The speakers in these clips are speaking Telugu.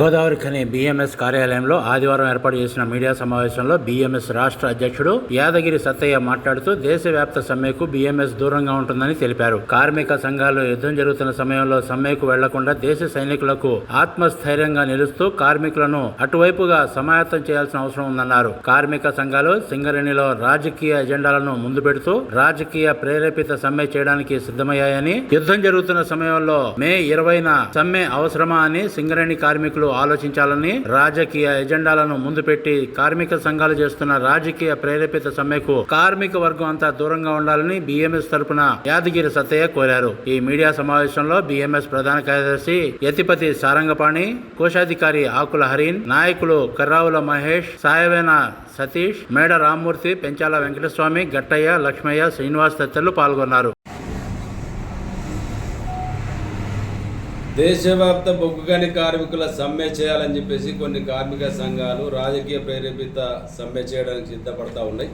గోదావరి ఖని బీఎంఎస్ కార్యాలయంలో ఆదివారం ఏర్పాటు చేసిన మీడియా సమావేశంలో బిఎంఎస్ రాష్ట్ర అధ్యక్షుడు యాదగిరి సత్తయ్య మాట్లాడుతూ దేశవ్యాప్త సమ్మెకు బిఎంఎస్ దూరంగా ఉంటుందని తెలిపారు. కార్మిక సంఘాలు యుద్ధం జరుగుతున్న సమయంలో సమ్మెకు వెళ్ళకుండా దేశ సైనికులకు ఆత్మస్థైర్యంగా నిలుస్తూ కార్మికులను అటువైపుగా సమాయత్తం చేయాల్సిన అవసరం ఉందన్నారు. కార్మిక సంఘాలు సింగరేణిలో రాజకీయ ఎజెండాలను ముందు పెడుతూ రాజకీయ ప్రేరేపిత సమ్మె చేయడానికి సిద్ధమయ్యాయని యుద్ధం జరుగుతున్న సమయంలో మే ఇరవైన సమ్మె అవసరమా అని సింగరేణి కార్మికులు ఆలోచించాలని రాజకీయ ఎజెండాలను ముందు పెట్టి కార్మిక సంఘాలు చేస్తున్న రాజకీయ ప్రేరేపిత సమ్మెకు కార్మిక వర్గం అంతా దూరంగా ఉండాలని బిఎంఎస్ తరపున యాదగిరి సత్తయ్య కోరారు. ఈ మీడియా సమావేశంలో బిఎంఎస్ ప్రధాన కార్యదర్శి యతిపతి సారంగపాణి కోశాధికారి ఆకుల హరిన్ నాయకులు కర్రావుల మహేష్ సాయవేన సతీష్ మేడ రామ్మూర్తి పెంచాల వెంకటస్వామి గట్టయ్య లక్ష్మయ్య శ్రీనివాస్ తదితరులు పాల్గొన్నారు. దేశవ్యాప్త బొగ్గుగని కార్మికుల సమ్మె చేయాలని చెప్పేసి కొన్ని కార్మిక సంఘాలు రాజకీయ ప్రేరేపిత సమ్మె చేయడానికి సిద్ధపడతా ఉన్నాయి.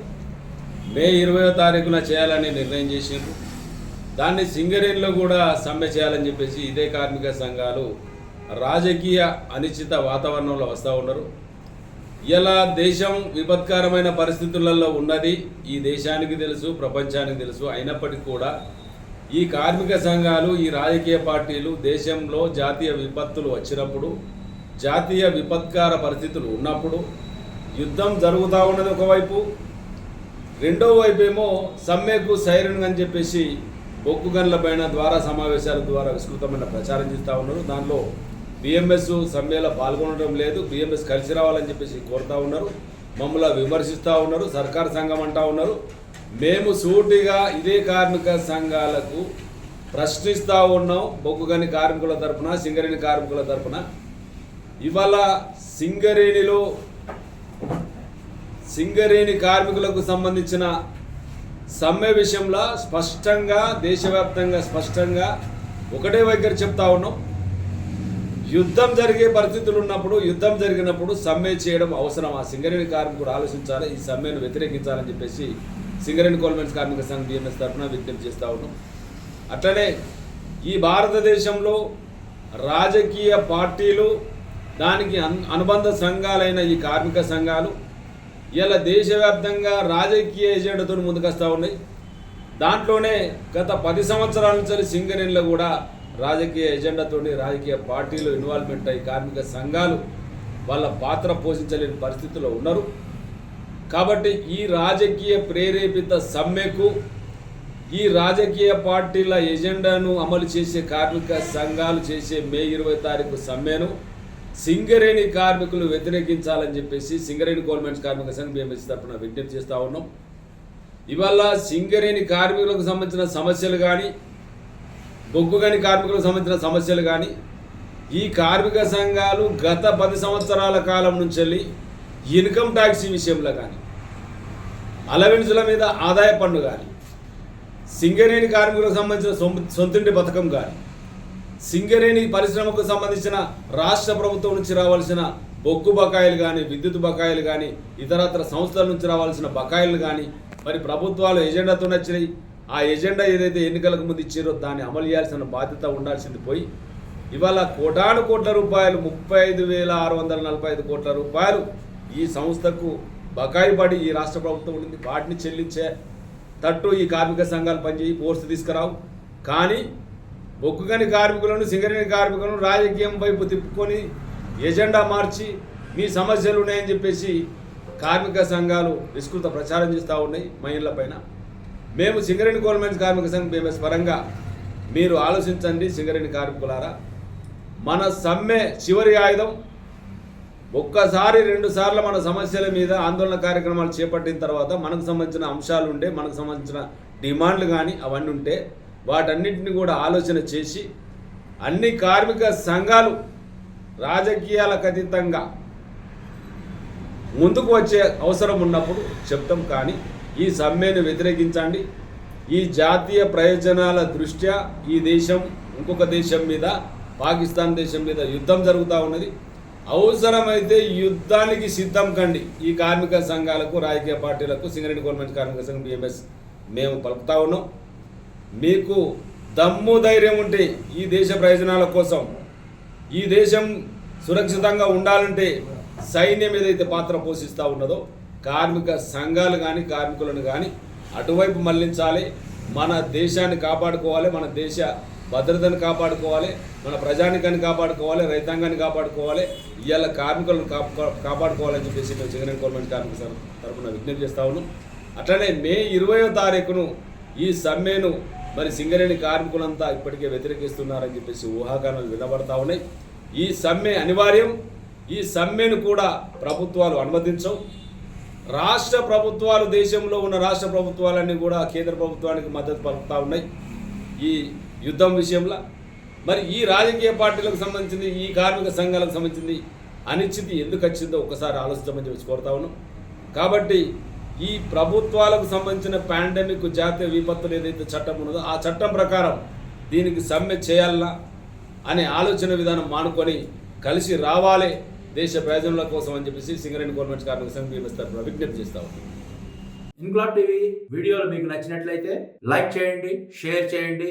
మే ఇరవయో తారీఖున చేయాలని నిర్ణయం చేసిండ్రు. దాన్ని సింగరేణిలో కూడా సమ్మె చేయాలని చెప్పేసి ఇదే కార్మిక సంఘాలు రాజకీయ అనిశ్చిత వాతావరణంలో వస్తూ ఉన్నారు. ఇలా దేశం విపత్కరమైన పరిస్థితులలో ఉన్నది. ఈ దేశానికి తెలుసు ప్రపంచానికి తెలుసు. అయినప్పటికీ కూడా ఈ కార్మిక సంఘాలు ఈ రాజకీయ పార్టీలు దేశంలో జాతీయ విపత్తులు వచ్చినప్పుడు జాతీయ విపత్కార పరిస్థితులు ఉన్నప్పుడు యుద్ధం జరుగుతూ ఉన్నది ఒకవైపు రెండో వైపు ఏమో సమ్మెకు సైరన్ అని చెప్పేసి బొగ్గు గన్ల పైన ద్వారా సమావేశాల ద్వారా విస్తృతమైన ప్రచారం చేస్తూ ఉన్నారు. దానిలో బిఎంఎస్ సమ్మెలో పాల్గొనడం లేదు. బిఎంఎస్ కలిసి రావాలని చెప్పేసి కోరుతూ ఉన్నారు. మమ్మల్ని విమర్శిస్తూ ఉన్నారు. సర్కార్ సంఘం అంటూ ఉన్నారు. మేము సూటిగా ఇదే కార్మిక సంఘాలకు ప్రశ్నిస్తూ ఉన్నాం. బొగ్గుగని కార్మికుల తరపున సింగరేణి కార్మికుల తరఫున ఇవాళ సింగరేణిలో సింగరేణి కార్మికులకు సంబంధించిన సమ్మె విషయంలో స్పష్టంగా దేశవ్యాప్తంగా స్పష్టంగా ఒకటే వైఖరి చెప్తా ఉన్నాం. యుద్ధం జరిగే పరిస్థితులు ఉన్నప్పుడు యుద్ధం జరిగినప్పుడు సమ్మె చేయడం అవసరం ఆ సింగరేణి కార్మికుడు ఆలోచించాలి? ఈ సమ్మెను వ్యతిరేకించాలని చెప్పేసి సింగరేణి కోల్మెన్స్ కార్మిక సంఘం బిఎంఎస్ తరఫున విజ్ఞప్తి చేస్తూ ఉన్నాం. అట్లనే ఈ భారతదేశంలో రాజకీయ పార్టీలు దానికి అనుబంధ సంఘాలైన ఈ కార్మిక సంఘాలు ఇలా దేశవ్యాప్తంగా రాజకీయ ఎజెండాతో ముందుకొస్తూ ఉన్నాయి. దాంట్లోనే గత పది సంవత్సరాల నుంచి సింగరేణిలో కూడా రాజకీయ ఎజెండాతో రాజకీయ పార్టీలు ఇన్వాల్వ్మెంట్ అయ్యి కార్మిక సంఘాలు వాళ్ళ పాత్ర పోషించలేని పరిస్థితుల్లో ఉన్నారు. కాబట్టి ఈ రాజకీయ ప్రేరేపిత సమ్మెకు ఈ రాజకీయ పార్టీల ఎజెండాను అమలు చేసే కార్మిక సంఘాలు చేసే మే ఇరవై తారీఖు సమ్మెను సింగరేణి కార్మికులు వ్యతిరేకించాలని చెప్పేసి సింగరేణి గవర్నమెంట్స్ కార్మిక సంఘం బిఎంఎస్ తరఫున విజ్ఞప్తి చేస్తూ ఉన్నాం. ఇవాళ సింగరేణి కార్మికులకు సంబంధించిన సమస్యలు కానీ బొగ్గుగని కార్మికులకు సంబంధించిన సమస్యలు కానీ ఈ కార్మిక సంఘాలు గత పది సంవత్సరాల కాలం నుంచి వెళ్ళి ఇన్కమ్ ట్యాక్స్ విషయంలో కానీ అలవెన్సుల మీద ఆదాయ పన్ను కానీ సింగరేణి కార్మికులకు సంబంధించిన సొం- సొంతింటి పథకం కానీ సింగరేణి పరిశ్రమకు సంబంధించిన రాష్ట్ర ప్రభుత్వం నుంచి రావాల్సిన బొగ్గు బకాయిలు కానీ విద్యుత్ బకాయిలు కానీ ఇతరత్ర సంస్థల నుంచి రావాల్సిన బకాయిలు కానీ మరి ప్రభుత్వాలు ఎజెండాతో నచ్చినాయి. ఆ ఎజెండా ఏదైతే ఎన్నికలకు ముందు ఇచ్చారో దాన్ని అమలు చేయాల్సిన బాధ్యత ఉండాల్సింది పోయి ఇవాళ కోటాను కోట్ల రూపాయలు ముప్పై ఐదు వేల ఆరు వందల నలభై ఐదు కోట్ల రూపాయలు ఈ సంస్థకు బకాయి పడి ఈ రాష్ట్ర ప్రభుత్వం ఉండింది. వాటిని చెల్లించే తట్టు ఈ కార్మిక సంఘాలు పనిచేయి ఫోర్స్ తీసుకురావు. కానీ బొగ్గుగని కార్మికులను సింగరేణి కార్మికులను రాజకీయం వైపు తిప్పుకొని ఎజెండా మార్చి మీ సమస్యలు ఉన్నాయని చెప్పేసి కార్మిక సంఘాలు విస్తృత ప్రచారం చేస్తూ ఉన్నాయి మహిళల పైన. మేము సింగరేణి గవర్నమెంట్ కార్మిక సంఘం బీఎంఎస్ పరంగా మీరు ఆలోచించండి సింగరేణి కార్మికులారా. మన సమ్మె చివరి ఆయుధం ఒక్కసారి రెండు సార్లు మన సమస్యల మీద ఆందోళన కార్యక్రమాలు చేపట్టిన తర్వాత మనకు సంబంధించిన అంశాలు ఉంటే మనకు సంబంధించిన డిమాండ్లు కానీ అవన్నీ ఉంటే వాటన్నింటిని కూడా ఆలోచన చేసి అన్ని కార్మిక సంఘాలు రాజకీయాలకు అతీతంగా ముందుకు వచ్చే అవసరం ఉన్నప్పుడు చెప్తాం. కానీ ఈ సమ్మెను వ్యతిరేకించండి. ఈ జాతీయ ప్రయోజనాల దృష్ట్యా ఈ దేశం ఇంకొక దేశం మీద పాకిస్తాన్ దేశం మీద యుద్ధం జరుగుతూ ఉన్నది. అవసరమైతే యుద్ధానికి సిద్ధం కండి. ఈ కార్మిక సంఘాలకు రాజకీయ పార్టీలకు సింగరేణి గవర్నమెంట్ కార్మిక సంఘం బిఎంఎస్ మేము పలుకుతా ఉన్నాం. మీకు దమ్ము ధైర్యం ఉంటే ఈ దేశ ప్రయోజనాల కోసం ఈ దేశం సురక్షితంగా ఉండాలంటే సైన్యం ఏదైతే పాత్ర పోషిస్తూ ఉన్నదో కార్మిక సంఘాలు కానీ కార్మికులను కానీ అటువైపు మళ్ళించాలి. మన దేశాన్ని కాపాడుకోవాలి. మన దేశ భద్రతను కాపాడుకోవాలి మన ప్రజానికాన్ని కాపాడుకోవాలి రైతాంగాన్ని కాపాడుకోవాలి ఇవాళ కార్మికులను కాపాడుకోవాలని చెప్పేసి మేము జగన్ గవర్నమెంట్ కార్మిక తరఫున విజ్ఞప్తి చేస్తా ఉన్నాం. అట్లనే మే ఇరవయో తారీఖును ఈ సమ్మెను మరి సింగరేణి కార్మికులంతా ఇప్పటికే వ్యతిరేకిస్తున్నారని చెప్పేసి ఊహాగానాలు వినబడతా ఉన్నాయి. ఈ సమ్మె అనివార్యం. ఈ సమ్మెను కూడా ప్రభుత్వాలు అనుమతించవు. రాష్ట్ర ప్రభుత్వాలు దేశంలో ఉన్న రాష్ట్ర ప్రభుత్వాలన్నీ కూడా కేంద్ర ప్రభుత్వానికి మద్దతు పలుకుతూ ఉన్నాయి. ఈ యుద్ధం విషయంలో. మరి ఈ రాజకీయ పార్టీలకు సంబంధించింది ఈ కార్మిక సంఘాలకు సంబంధించింది అనిశ్చితి ఎందుకు వచ్చిందో ఒకసారి ఆలోచించమని చెప్పి కోరుతా ఉన్నాం. కాబట్టి ఈ ప్రభుత్వాలకు సంబంధించిన పాండమిక్ జాతీయ విపత్తులు ఏదైతే చట్టం ఉన్నదో ఆ చట్టం ప్రకారం దీనికి సమ్మె చేయాలన్నా అనే ఆలోచన విధానం మానుకొని కలిసి రావాలి దేశ ప్రయోజనాల కోసం అని చెప్పేసి సింగరేణి గవర్నమెంట్ కార్మిక సంఘం BMS విజ్ఞప్తి చేస్తా ఉన్నాం ఇంక్లాబ్ టీవీ వీడియోలు మీకు నచ్చినట్లయితే లైక్ చేయండి షేర్ చేయండి